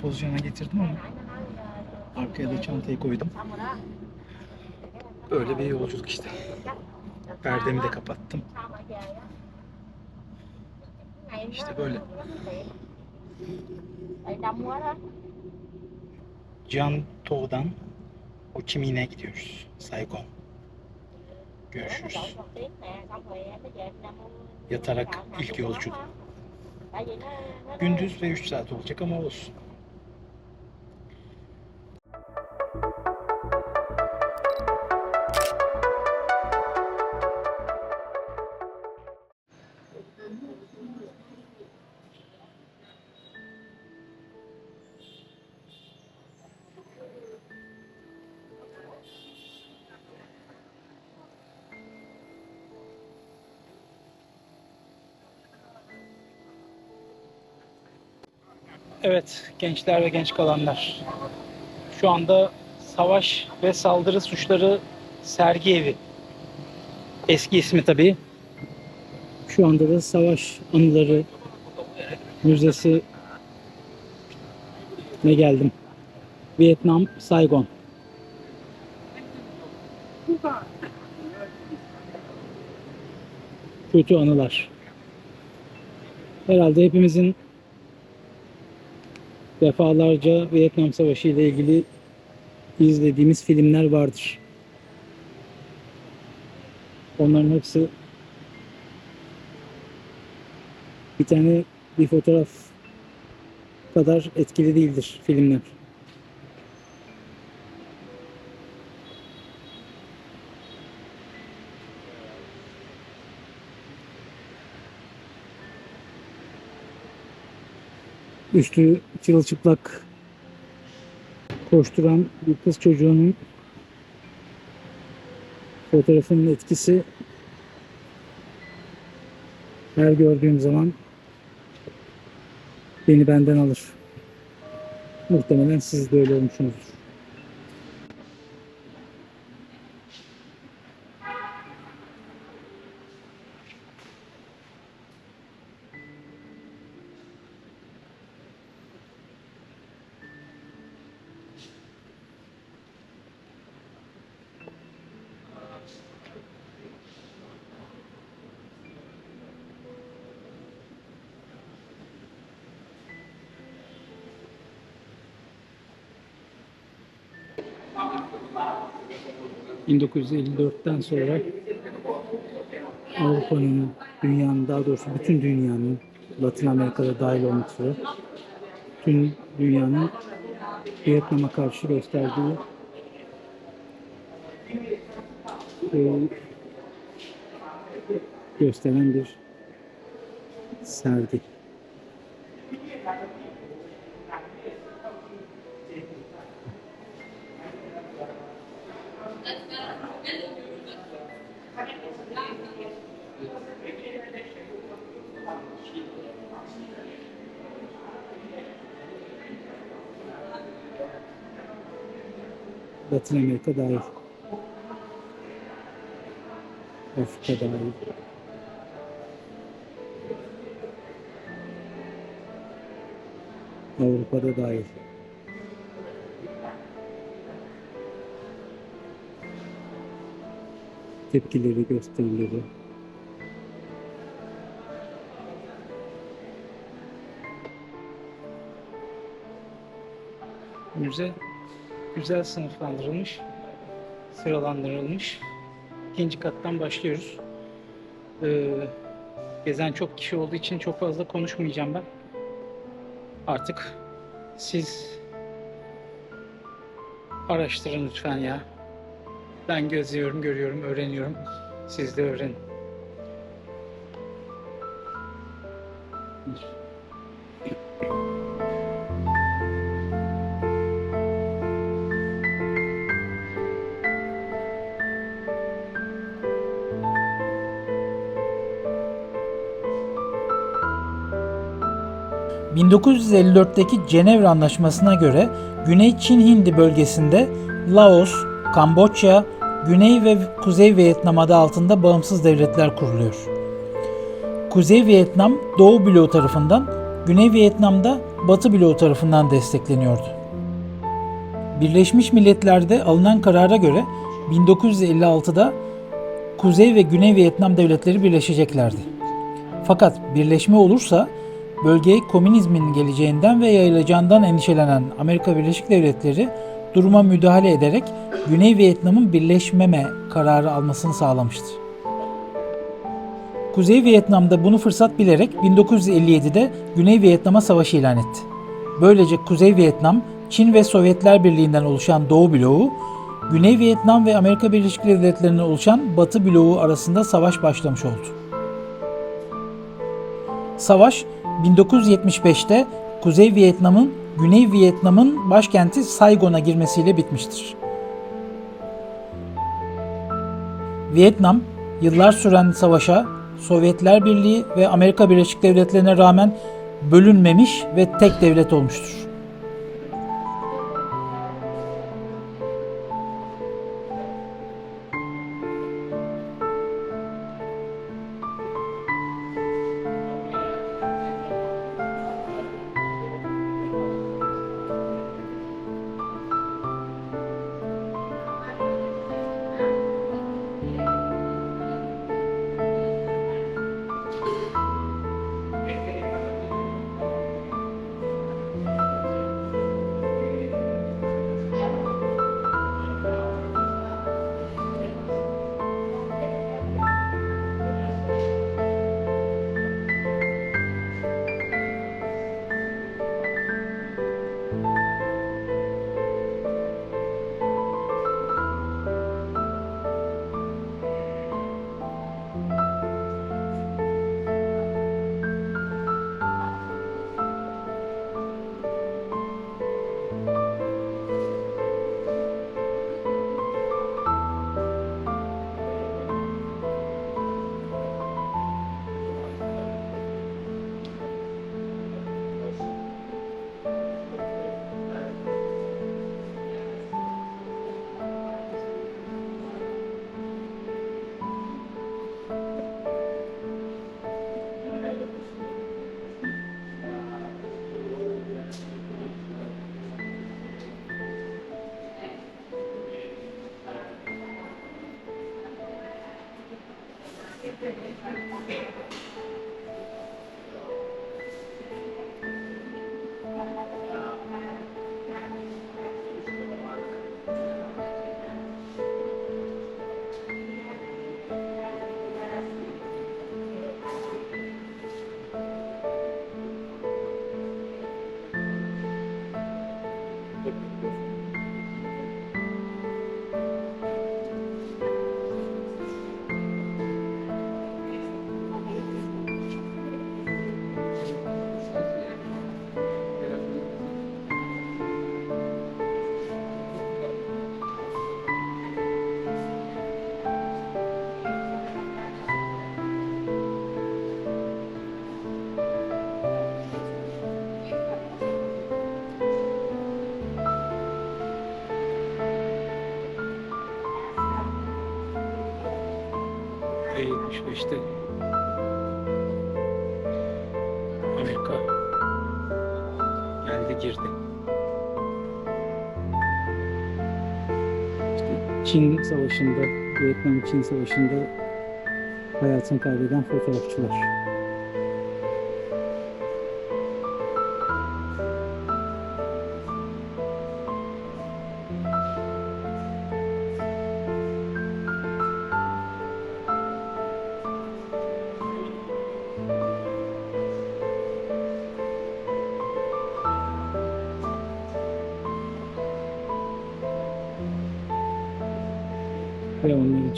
pozisyona getirdim ama arkaya da çantayı koydum. Böyle bir yolculuk işte. Perdemi de kapattım. İşte böyle. đông quá đó Canto'dan Ho Chi Minh'e gidiyoruz. Saigon. Görüşürüz. Yatarak ilk yolculuk. Gündüz ve 3 saat olacak ama olsun. Evet, gençler ve genç kalanlar. Şu anda savaş ve saldırı suçları sergi evi. Eski ismi tabii. Şu anda da savaş anıları müzesi ne geldim. Vietnam, Saigon. Kötü anılar. Herhalde hepimizin defalarca Vietnam Savaşı ile ilgili izlediğimiz filmler vardır. Onların hepsi bir tane bir fotoğraf kadar etkili değildir filmler. Üstü çırılçıplak koşturan bir kız çocuğunun fotoğrafının etkisi her gördüğüm zaman beni benden alır. Muhtemelen siz de öyle olmuşsunuzdur. ...1954'ten sonra... ...Avrupa'nın, dünyanın, daha doğrusu bütün dünyanın... ...Latin Amerika'da dahil olmak üzere... ...tüm dünyanın... ...Vietnam'a karşı gösterdiği... e, ...gösteren bir... ...sergi. Latin Amerika dahil. Afrika dahil. Avrupa'da dahil. Tepkileri, gösterileri. Müze güzel sınıflandırılmış, sıralandırılmış. İkinci kattan başlıyoruz. Ee, gezen çok kişi olduğu için çok fazla konuşmayacağım ben. Artık siz araştırın lütfen ya. Ben gözlüyorum, görüyorum, öğreniyorum. Siz de öğrenin. ...1954'teki Cenevre Anlaşması'na göre Güney Çin Hindi bölgesinde Laos, Kamboçya, Güney ve Kuzey Vietnam adı altında bağımsız devletler kuruluyor. Kuzey Vietnam Doğu bloğu tarafından, Güney Vietnam'da Batı bloğu tarafından destekleniyordu. Birleşmiş Milletler'de alınan karara göre 1956'da Kuzey ve Güney Vietnam devletleri birleşeceklerdi. Fakat birleşme olursa bölgeye komünizmin geleceğinden ve yayılacağından endişelenen Amerika Birleşik Devletleri duruma müdahale ederek Güney Vietnam'ın birleşmeme kararı almasını sağlamıştır. Kuzey Vietnam'da bunu fırsat bilerek 1957'de Güney Vietnam'a savaş ilan etti. Böylece Kuzey Vietnam, Çin ve Sovyetler Birliği'nden oluşan Doğu bloğu, Güney Vietnam ve Amerika Birleşik Devletleri'nden oluşan Batı bloğu arasında savaş başlamış oldu. Savaş 1975'te Kuzey Vietnam'ın Güney Vietnam'ın başkenti Saigon'a girmesiyle bitmiştir. Vietnam yıllar süren savaşa Sovyetler Birliği ve Amerika Birleşik Devletleri'ne rağmen bölünmemiş ve tek devlet olmuştur. 75'te Amerika geldi girdi. İşte Çin Savaşı'nda, Vietnam-Çin Savaşı'nda hayatını kaybeden fotoğrafçılar.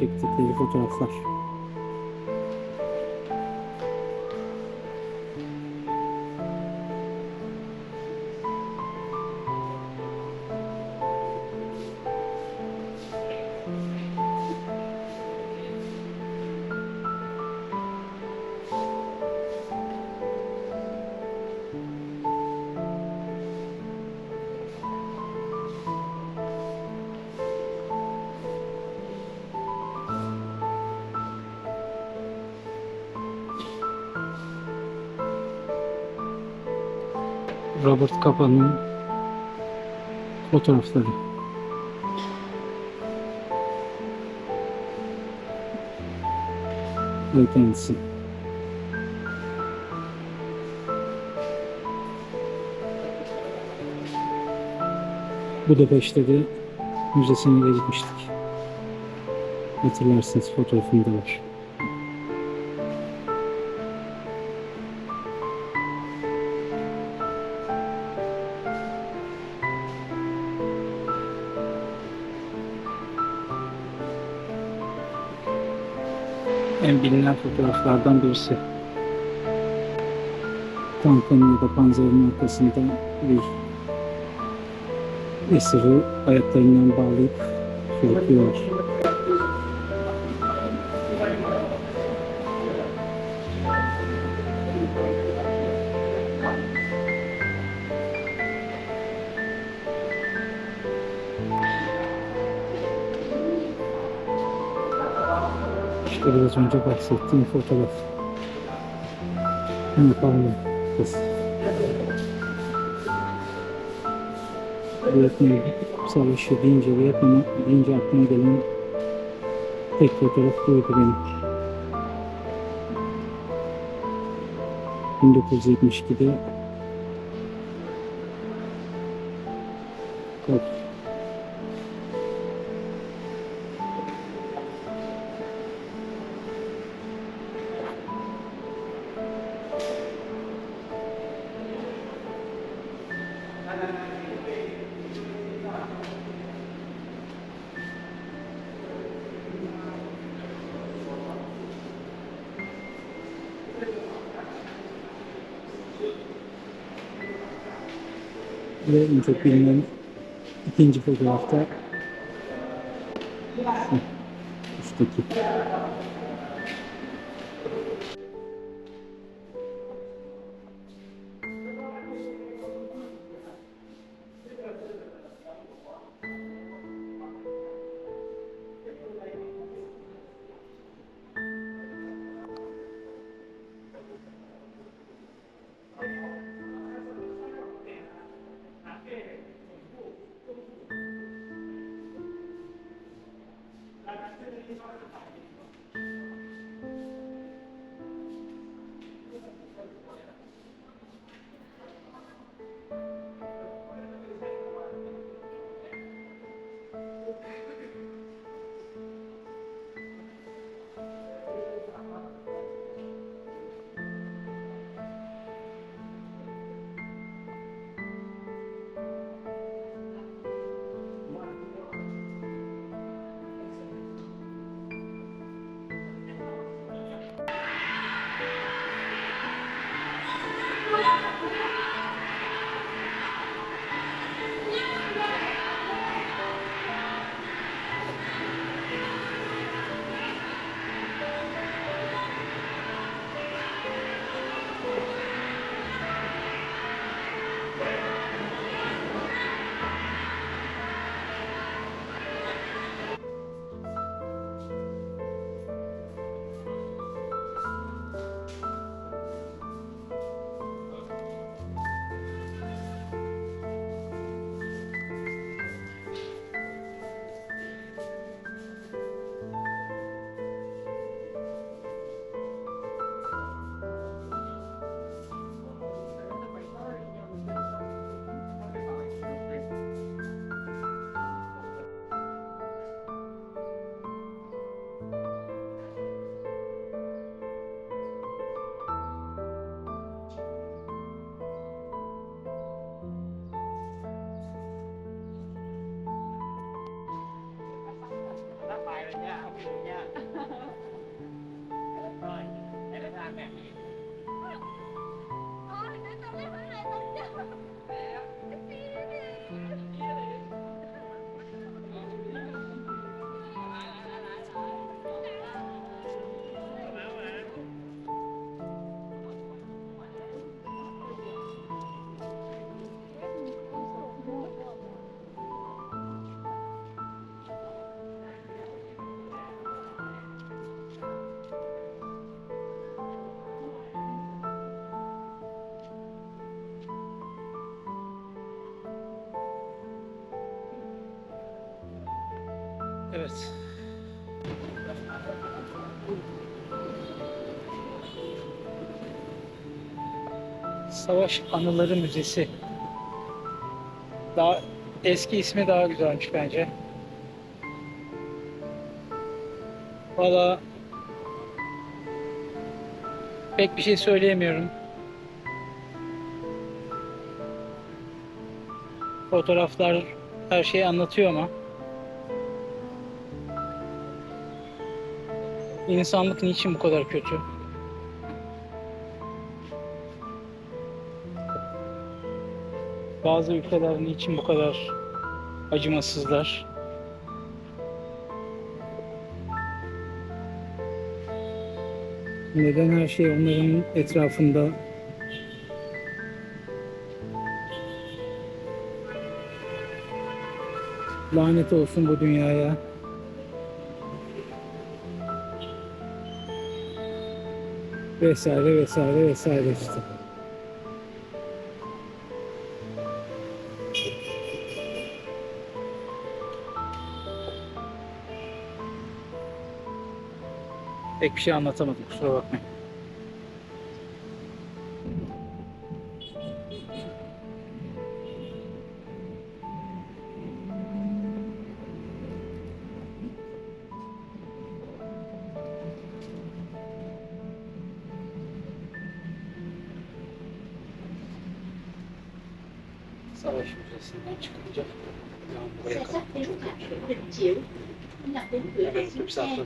Çektikleri fotoğraflar. Robert Capa'nın fotoğrafları. Ve kendisi. Budapeşte müzesine de gitmiştik. Hatırlarsınız fotoğrafında var. En bilinen fotoğraflardan birisi. Tankın ya da panzerin arkasında bir esiri ayaklarından bağlayıp sürüklüyorlar. İşte biraz önce bahsettiğim fotoğraf. Ne pardon. Kız. Vietnam Savaşı deyince, Vietnam deyince aklıma gelen tek fotoğraf buydu benim. 1972'de Kalk. Ve en çok bilinen ikinci fotoğrafta şu üstteki. yeah, yeah. Evet. Savaş Anıları Müzesi. Daha eski ismi daha güzelmiş bence. Valla pek bir şey söyleyemiyorum. Fotoğraflar her şeyi anlatıyor ama insanlık niçin bu kadar kötü? Bazı ülkeler niçin bu kadar acımasızlar? Neden her şey onların etrafında lanet olsun bu dünyaya? Vesaire vesaire vesaire işte. Pek bir şey anlatamadım kusura bakmayın. Xe sắp đến trạm Bình Chiểu là bốn cửa để xuống xe.